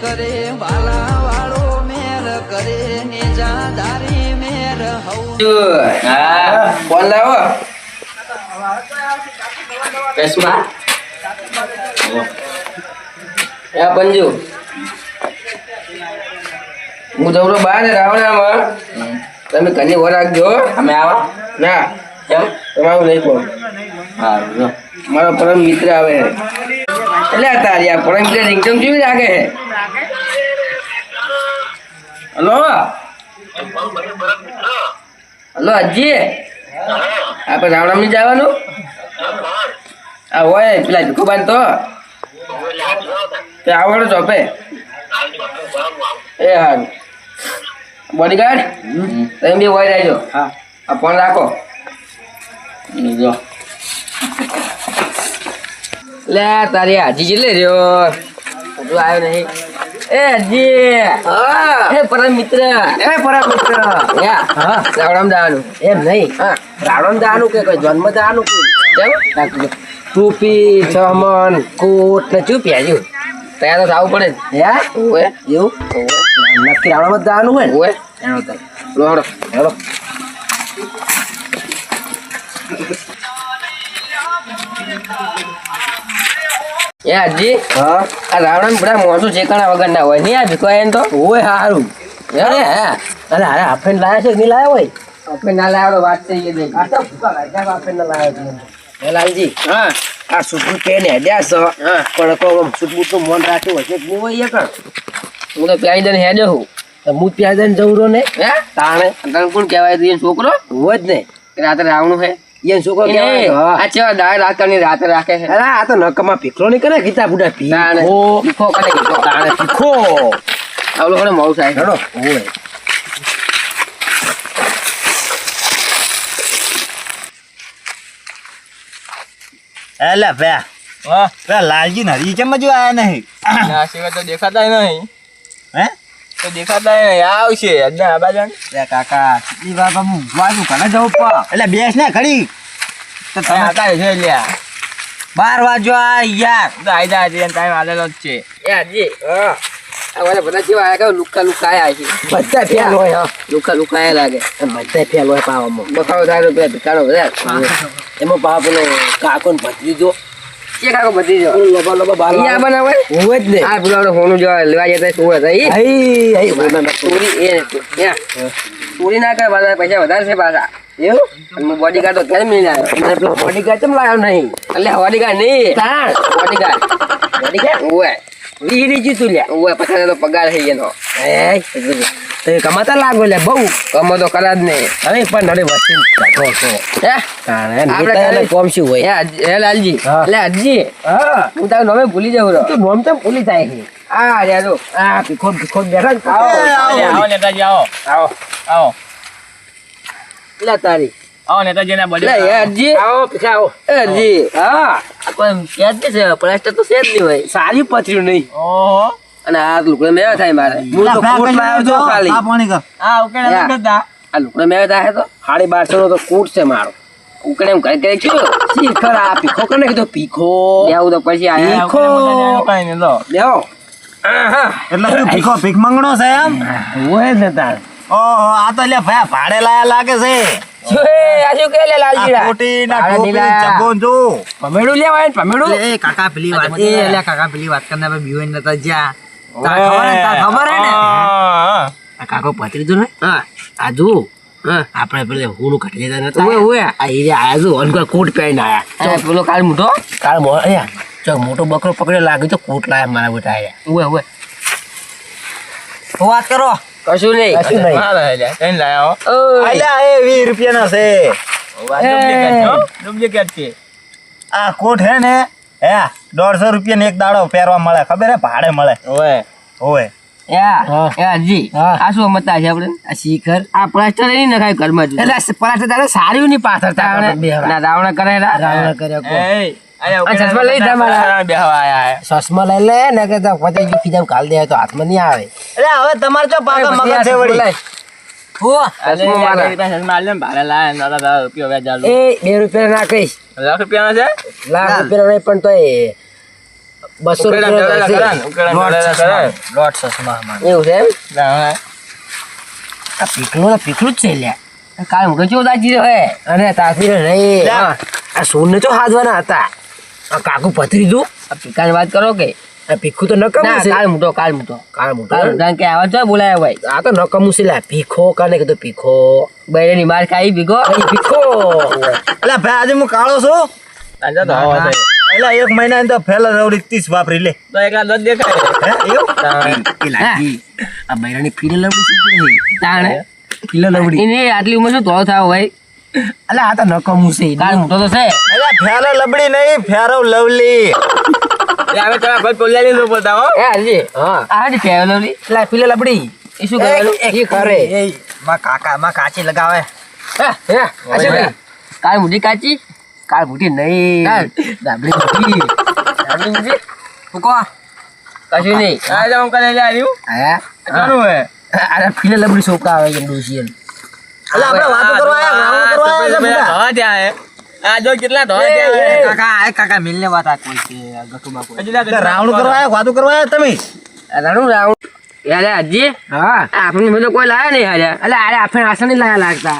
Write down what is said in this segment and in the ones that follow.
કરે વાલા વાળો મેર કરે નેજાદારી મેર હવ. હા ફોન લાવો. કેસમાં એ પંજુ. હું જવરો બહાર રાવણામાં. તમે ઘરની ઓર રાખજો અમે આવો. ના. કેમ તમારું નહીં કોણ સારું મારો પરમ મિત્ર આવે એટલે તારી આ પરમ મિત્ર રિંગટોન કેવી રાખે છે? હલો? હલો અજી આપણે રાવણામાં જવાનું? આ હોય પેલા ભીખુબાન તો. તે આવડો ચોપે એ હારું બોડીગાર્ડ તમે બી હોય રહેજો. હા. આ ફોન રાખો. જો. લે તારી હાજી કેટલે રહ્યો? હજુ આવ્યો નહીં. એ હાજી હા. એ પરમ મિત્ર એ પરમ મિત્ર યા. હા. રાવણામ દાવાનું એમ નહીં. હા. રાવણ દાનું કે કોઈ જન્મ દાનું કોઈ. ટોપી ચમન કોટ. ને ચૂ પહેર્યું તૈયાર તો થવું પડે હે ઓએ એવું? નક્કી રાવણ દાનું હોય ને? ઓએ એનો તો લોડો હેલો. એ હાજી હા? આ રાવણ બધા મોસું ઠેકાણા વગર ના હોય. નહીં આ ભીખો તો? હોય હારું. અરે હે. અરે અરે હાફેન લાયા છે નહીં લાયા હોય? હાફેન ના લાવડો વાત થઈ ગઈ આ તો ફૂકા ના લાયા છે? લાલજી હા. આ સુટબૂટ પહેરીને હેડ્યા છો. પણ સુટબૂટનું મન રાખ્યું છે હોય હું તો પ્યારી દઈને હેડ્યો હું હું જઈને જવું ને? હે? તાણે? તને કોણ કહેવાય તું છોકરો? હોય જ ને. રાવણું હે. એને છોકરો હા. આ ચેવા દાળ રાત્રે રાખે છે અરે આ તો નકમાં પીકરો નહીં કરે ગીતા બુડા પીખો તાણે પીખો આવલો કોને મોડું થાય હેડો ઓય એટલે ભયા પેલા લાલજી ને હરી ચમ જ આયા નહીં ના સિવાય તો દેખાતા નહીં હે તો દેખાતા નહીં આવશે અડધા આબા કાકા વાર તો હું જવું પા એટલે બેસ ને ખડી તો તમે હતા છે લ્યા. બાર વાજો આ યાર. તો આઈ જા ટાઈમ આલેલો જ છે. યાજી હા. આ બધા જેવા આયા કે લુકા લુકા આયા છે. બધા ફેલ હોય હા. લુકા લુકા આયા લાગે બધા ફેલ હોય પાવામાં. બખાડો થાય રૂપિયા ભીખાડો બધા. એમાં પા પેલો કાકો ભત્રીજો. કાકો બધી જો. લબા લબા બાર ઈ આ બનાવે? હોય જ ને. આ પેલો આપણે હોનું જો લેવા જતા શું હતા ઈ આઈ આઈ ચોરી એ ચોરી ના કરે પૈસા વધારે છે પાછા. એવું? અને હું બોડી ગાર્ડ તો ઘરે મિલી આવ્યો. પેલો બોડીગાર્ડ કેમ લાવ્યો નહીં? એટલે બોડીગાર્ડ નહીં. બોડીગાર્ડ બોડી ગાર્ડ વીરી લ્યા. ઓય પછી તો પગાર થઈ એનો એ તે કમાતા લાગો લે બહુ. કમો તો કરા જ નહીં. અરે પણ અરે વસ્તી કાઢો છો. હે? આપણે નેતા કોમ શું હોય? હે હે લાલજી. લે અજી હા. હું તારું નવે ભૂલી જાઉં રો તું બોમ તો ભૂલી જાય છે? આ રહ્યા જો આ ભીખો ભીખો બેઠા આવો. આવો. આવો નેતાજી આવો. આવો. આવો. લે તારી. આવો નેતાજી ના બોડી એટલે હાજી આવો પીછા આવો. હાજી હા. આ કોઈ સેજ કે છે પ્લાસ્ટર તો સેજ નહીં હોય. સારી પથર્યું નહીં. ઓહો. અને આ લુકડે મેળા થાય મારે. હું તો કોટ લાવ્યો છો ખાલી. આ પાણી કર. આ યા. કરતા આ લુકડે મેળા થાય તો સાડી બારસો નો તો કૂટ છે મારો. ઉકળે એમ ઘરે ઘરે કયો શીખર આ પીખો કને કીધું પીખો. બેહું તો પછી આયા ભીખો. કઈ નહીં લો બેહો એટલે શું ભીખો ભીખ મંગણો છે એમ? હોય ને તાર. ઓહો આ તો લે ભાઈ ભાડે લાયા લાગે છે. શું એ, આ શું કે લે આ લાલજીડા? કોટી ના ભાડે ટોપી નીલાયા. ચગોન જો ને ભમેડું એ કાકા પેલી વાત એ, એ કાકા પેલી વાત કરને હવે બીવે નતા જ્યાં. તાર ખબર હે તાર ખબર હે ને? હા. આ કાકો પથરી ને? હા આ જો હા આપણે પેલે હુનું કાઢી લેતા નતા ઓય ઓય. આ એરિયા આયા જો અનકા કોટ પહેરીને આયા. આ પેલો કાલ મોટો? કાલ મો ચો મોટો બકરો પકડ્યો લાગ્યો તો કોટ લાયા મારા બેટા આયા ઓય. ઓય વાત કરો. કશું નહીં. કશું નહીં. મારા લ્યા. અલ્યા એ 20 રૂપિયાના છે. ડુપ્લિકેટ આ કોટ હે ને હે દોઢસો રૂપિયા એક દાડો પહેરવા મળે. ખબર હે? ભાડે મળે. ઓય. ઓય. સારું ની પાથર રાવણ ના રાવણ કરેલા ચશ્મા લઈ જા મારા. બેહવા આયા હે. સસમા લઈ લે ને કે તો જો ખીજામ કાલ દે તો હાથમાં નહીં આવે. એટલે હવે તમારે જો પાકા મગજ છે વળી. ને ને બસો રૂપિયા ને, ના, પીકલું ને પીકલું જ છે લ્યા. કાલ મુકે ચો દાજી અને તાથી રહી આ સોનને તો હાથવાના હતા. આ કાકુ પથરી દઉં. આ પિકાની વાત કરો કે? આ પીખું તો નકમું છે. કાલ મૂટો કાલ મૂટો કાળ મૂટો કાલ કારણ કે આવા જો બોલાય ભાઈ આ તો નકમું છે લ્યા ભીખો કાને કીધું ભીખો. બૈરાની માર ખાઈ ભીખો. ભીખો. એટલે ભાઈ આજે હું કાળો છું? આજે તો હવા છે. એટલે એક મહિના તો ફેલ રવડી ત્રીસ વાપરી લે. તો એકલા દસ દેખાય. એવું? એ લાગી. આ બૈરાની ફીલે લવડી શું કરે? તાણે? ફીલે લવડી. એને આટલી ઉંમર શું તો થાવ ભાઈ અલે આ તો નકમું છે કાલ મૂટો તો છે. એટલે ફેરો લબડી નહીં ફેરો લવલી. હવે તમે ભાઈ પોલિયાની નો બોલતા હો. એ હાજી. હા. આ હાજી ફેરો લવલી. લા પીલે લબડી. એ શું કહેવાનું એ કરે માં કાકા માં કાચી લગાવે. હે હે કાલ મુડી કાચી? કાલ મુડી નહીં. દાબડી મુડી દાબડી મુડી ફૂકો કશું નહીં. આ જાઉં કરે લે આવ્યું? હે? કોનું હે? અરે ફીલે લબડી સોકા આવે એમ એમ એટલે આપણે વાતો કરવા આયા કરવા આયા છે બધા. ધોવા ત્યાં હે. આ જો કેટલા ધોવા કાકા આ કાકા મિલને વાત આ કોણ છે ગટુબા કોઈ હજી લાગે કરવા આયા વાતો કરવા આયા તમે? રાણું રાઉન્ડ યાર હાજી? હા. આપણે બધો કોઈ લાયા નહીં હાજર અલે અરે આપણે આસન નહીં લાયા લાગતા.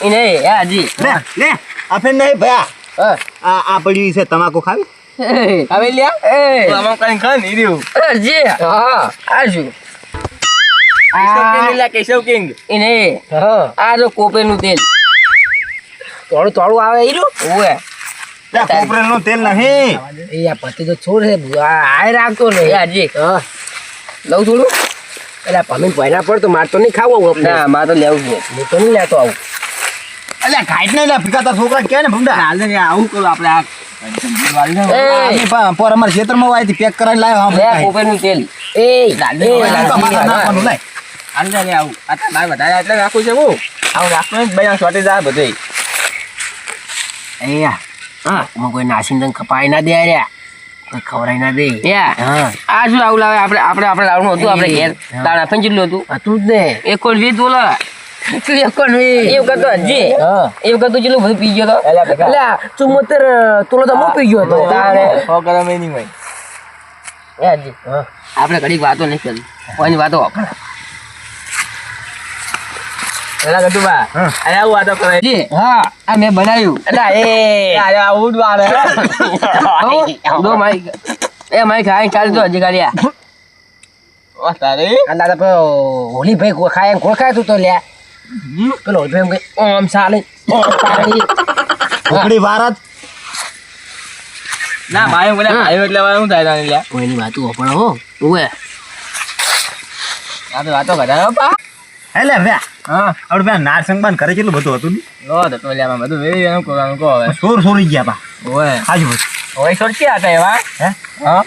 એ નહીં હે હાજી. લે લે આપે નહીં ભયા. આ આ પડ્યું છે તમાકુ ખાવી? હવે લ્યા? એ તો આમાં કરીને ખાય ને ઈ રહ્યું. હાજી. હા. આ શું? કેશવ કિંગ લ્યા, કેશવ કિંગ એ નહીં હા આ જો કોપરેનું તેલ થોડું થોડું આવે એ લે તેલ નહીં એ આ પતિ તો છોડ છે આ રાખતો નહીં હાજી લઉં થોડું એટલે પમીન પહેલા પર તો માર તો નહીં ખાવું આવું ના મારે તો લેવું છે હું તો નહીં લેતો આવું એટલે ખાઈ નહીં લે ભીખા તારા છોકરા કે ને ભૂંડા હાલ ને આવું કરું આપણે આ પર અમારા ખેતરમાં વાયથી પેક કરાવી લાવ્યો કોપેનું તેલ એ લાડુ ને આવું. આ તો બાર વધારે એટલે રાખું છે હું. આવું રાખું ને ભાઈ શોર્ટેજ જાય બધે અહીંયા. હા. હું કોઈ નાસીને તને ખપાઈ ના દે રહ્યા કોઈ ખવડાઈ ના દે. હા. આ શું આવું? લાવે આપણે આપણે આપણે લાવવાનું હતું આપણે ઘેર. હા. આપણ કેટલું હતું? હતું જ ને. એક વીસ બોલો પી ગયો તો? એટલે ભેગા. એટલે આ ચુમ્મોતેર તોલો તો હું પી ગયો હતો. આપણે ઘડીક વાતો નહીં કરી કોઈની વાતો આપણે પેલા કીધું બા હા. અરે આવું વાતો કરે. જી હા આ મેં બનાવ્યું. એટલે એ. અરે આ ઉડ વારે દો મારી એ મારી ખાઈ ચાલ તો હજી ગાડી ઓ તારે. તો પેલો હોલી ભાઈ ખાય કોણ ખાય તું તો લ્યા પેલો હોલી ભાઈ ઓમ સાલે. ઓમ સાલે ઉકડી ભારત. ના ભાઈ મને ભાઈ એટલે શું થાય તારે લ્યા કોઈની વાતું પણ હો ઉવે. આ તો વાતો કરાયો પા. એટલે ભયા હા. આપણે પેલા નારસંગ બાન કરે કેટલું બધું હતું લો તો તો બધું વેરી એનું કરવાનું કહો હવે. સોર સોરી ગયા પા ઓય. હાજુ એવા? હે? હા?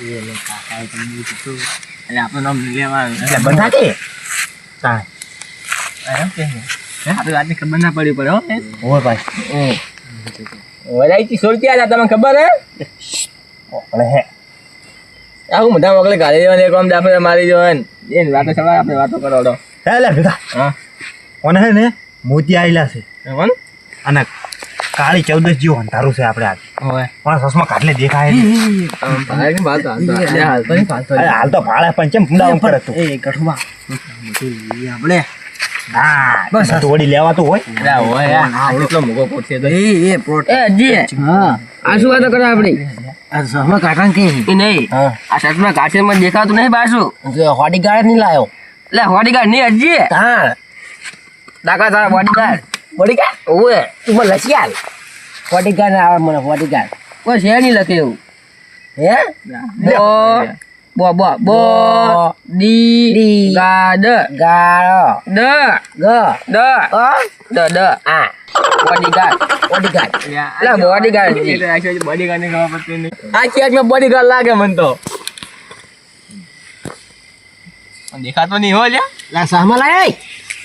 એટલે આપણું નામ લેવાનું એટલે બધા કે? તાણે. એમ કે આપણે વાતની ખબર ના પડી પડે હો ઓય ભાઈ. વડાઈથી છોડકી હતા તમને ખબર હે? એટલે હે. આવું મોટા મોકલે ગાડી દેવાની આમ દાફે મારી દેવાની. એને વાતો સવારે આપણે વાતો કરો તો હે લે ભેગા. હા. કોને હે ને મોતી આયેલા છે. અને કાળી ચૌદસ જેવું અંધારું છે આપણે આજે. પણ સસમા કાટલે દેખાય હાલ તો ભાડે પણ કેમ ભૂંડા ઉપર હતું? એ ગઠુમા આપણે બસ. હોય. અરે ઓય મોગો કોટ છે એ એ પ્રોટ એ હજી હા. આ શું વાતો કરે આપણી? કે એ નહીં. હા. આ શર્ટમાં કાચેમાં દેખાતું નહીં બાસુ હોડી ગાર્ડ નહીં લાયો. એટલે બોડીગાર્ડ નહીં નહીં હા દાખલા તારા બોડીગાર્ડ બોડીગાર્ડ તું મને લસી આલ બોડીગાર્ડ આવે મને બોડીગાર્ડ કોઈ છે નહીં લખે એવું. હે? બો બો બો ડી ડી. ગા ડ ગા ડ ગ ડ અ ડ ડ આ. બોડીગાર્ડ હોડી ગાર્ડ બોડીગાર્ડ જી. બોડીગાર્ડની ખબર પડતી નહીં. આ ચેકમાં બોડીગાર્ડ લાગે મને તો. દેખાતો નહીં હો લ્યા. લા સહમાં લાય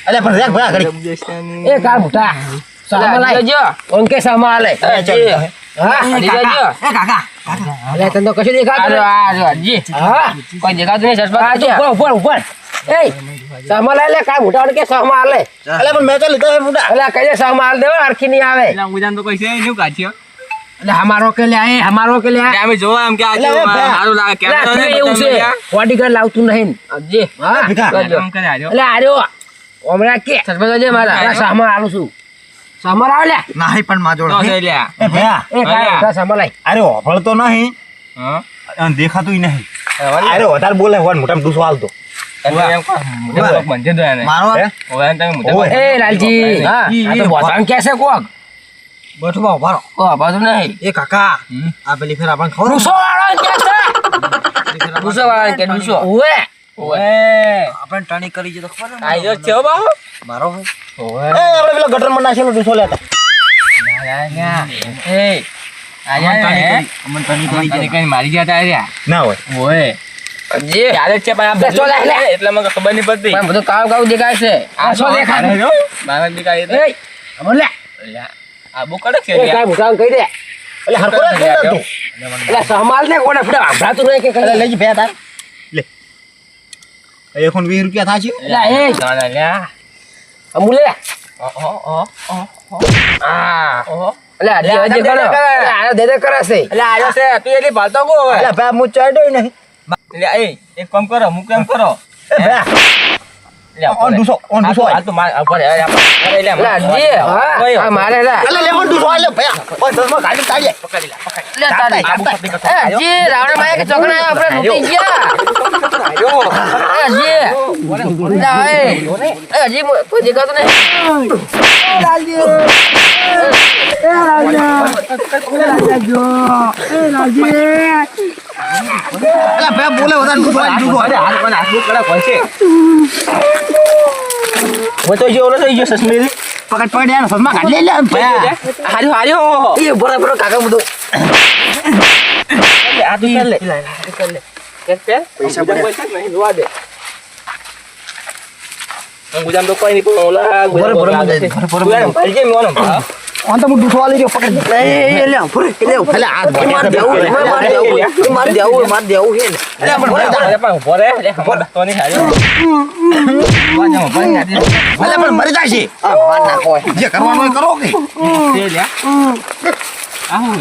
અલે પણ રેક ભાઈ ઘડી એ કાર મોટા. સહમાં એટલે લાય. જોજો. ઓનકે જી. હા? જોજો. અલે તને તો કશું દેખાતું આ. જો, આ જો, હજી. હા? કોઈ દેખાતું નહીં ચશ્મા આ જો. ઉપર ઉપર એ સહમાં લાય લે કાર મોટા ઓનકે સહમાં આલે અલે પણ મેં તો લીધો બુડા અલે કઈ સહમાં આલ દેવો અરખી નહીં આવે. એટલે હું જાણતો કોઈ છે નહીં કાઢ્યો? એટલે હમારો કે લે એ હમારો કે લે. એટલે અમે જોવા એમ કે આ એટલે કેવું એ ભયા. સારું લાગે કેમેરો ને એવું છે. બોડીગાર્ડ લાવતું નહીં. જે હા? ભીખા. કરે આજો. એટલે આર્યો. હમણાં કે. સરપંચ છે મારા. અલા, આલું છું. સામર આવે લે નહીં પણ માં. એ નહીં. હા? દેખાતું નહીં. અરે વધારે બોલે મોટા ડૂસો હાલતો. કોક. આ પેલી ફેર આપણને ખબર આપણે ટણી કરી છે તો ખબર આઈ છે હો મારો એ આપણે પેલા ગટરમાં નાખેલો ડૂસો લેતા ના, ના, ના. એ, આ યાર, હે? અમન ટણી કરી તને કઈ મારી ગયા તા રહ્યા. ના હોય. ઓય. જી ક્યારે જ છે પણ આ લે, ચો, લે, લે. એટલે મને ખબર નહીં પડતી. પણ બધું કાવ કાવ દેખાય છે. આ શું શું દેખાય? દેખાય જો બાર દેખાય એટલે. એ અમર લે. અલ્યા, આ બહુ કડક છે એ લ્યા. કાંઈ ભૂસાન કહી દે. એટલે ને સહમાલ ને કોને ફડે વાંભળાતું નહીં કે લઈ જ ભયા તાર એકોન વીસ રૂપિયા થાશે. અમુલ લે. ઓહો, ઓહો, ઓહો. આ. ઓહો. એટલે આજે લે, હજી આ કરો દે, દે, એટલે આનો દે દે કરે છે. એટલે આયો છે તું એટલી ભાળતો કો હવે એટલે ભયા હું ચાડ્યો નહીં. એટલે એ એક કામ કરો હું કેમ કરો. એ ભયા લે, ઓન ડૂસો ઓન હાલ ડૂસો તો- હાલ તો માર- હાલ ભરે, હાલ, હાલ, ભરે, લે, એટલે માર- આજે માર- હા ઓય, આ મારે લા એટલે લે ઓન ડૂસો આલે ભયા ઓય દસમાં ગાડી તાળીએ પકડી લે, પકડી લે તારી ચાલતા, એ જી રાવણ માયા કે ચોકડા આપણે લૂટી ગયા એ જી લા એ એ જી કોઈ દેખાતું નહીં એટલે ભયા બોલે વધારે ડૂસો આલે. હાથ પણ હાથ કડક હોય છે. હું તો જો ઓલો થઈ ગયો સસમીરી. પકડ પકડ યાર સસમા કાઢી લે લે હાર્યો, હાર્યો. એ બરાબર કાકા બધું લે, આ તું કર લે. કર લે. પૈસા. પૈસા નહીં, જોવા દે. હું ગુજામ તો કોઈ નહીં, ઓલા છે. બરાબર, બરાબર. ગુજામ પડી જાય મેવાનો ભાવ. ઓન તો ડૂસો આલી રહ્યો પકડ એ એ લે ફરે લે એટલે આ માર દેવું માર દેવું માર દેવું માર દેવું હે લે એટલે પણ પણ રહે, લે, તો ની હારી ઊભા જાઓ. એટલે પણ મરી જાય છે આ માર કોઈ જે કરવાનું કરો કે તે લે. આ હું?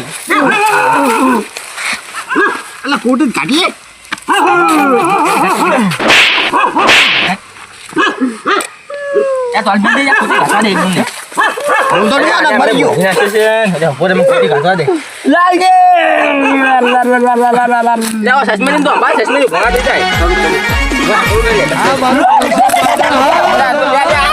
એટલે કોટી કાઢી લે આ તો અલબત્ત જા, ખોટી ઘાસવા દે લે. હું તો નહીં આને મરી ગયો આપે છે, ઊભો રહે, મને ખોટી ઘાસવા દે. લે, આવો સસમણીને તો અપાય, સસમણી ભોંગા થઈ જાય. લે, લે.